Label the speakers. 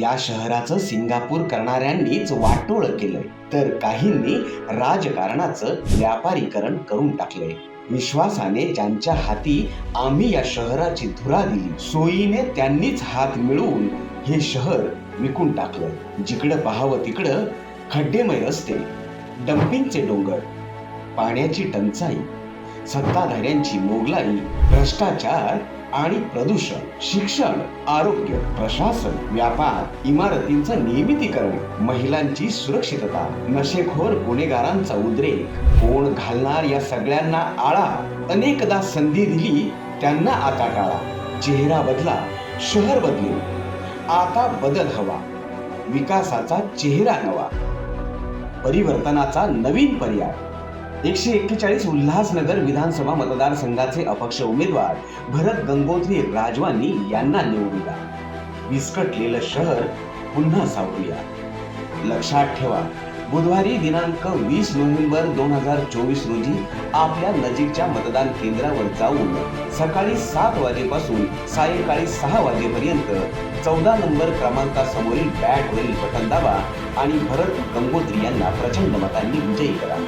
Speaker 1: या शहराचं सिंगापूर करणाऱ्यांनीच वाटोळ केलंय. तर काहींनी राजकारणाचं व्यापारीकरण करून टाकलंय. विश्वासाने ज्यांच्या हाती आम्ही या शहराची धुरा दिली सोयीने त्यांनीच हात मिळवून हे शहर विकून टाकलं जिकडं पाहावं तिकडं खड्डेमय रस्ते डम्पिंगचे डोंगर पाण्याची टंचाई सत्ताधाऱ्यांची मोगलाई भ्रष्टाचार आणि प्रदूषण शिक्षण आरोग्य प्रशासन व्यापार इमारतींचं नियमितीकरण महिलांची सुरक्षितता नशेखोर गुन्हेगारांचा उद्रेक कोण घालणार या सगळ्यांना आळा अनेकदा संधी दिली त्यांना आता टाळा. चेहरा बदला शहर बदले. आता बदल हवा. विकासाचा चेहरा नवा. परिवर्तनाचा नवीन पर्याय. एकशे एक्केचाळीस उल्हासनगर विधानसभा मतदारसंघाचे अपक्ष उमेदवार भरत गंगोत्री राजवानी यांना निवडूया विस्कटलेलं शहर पुन्हा सावरूया. लक्षात ठेवा बुधवारी दिनांक वीस नोव्हेंबर दोन हजार चोवीस रोजी आपल्या नजीकच्या मतदान केंद्रावर जाऊन सकाळी सात वाजेपासून सायंकाळी सहा वाजेपर्यंत चौदा नंबर क्रमांकासमोरील बॅटवरील बटन दाबा आणि भरत गंगोत्री यांना प्रचंड मतांनी विजयी करा.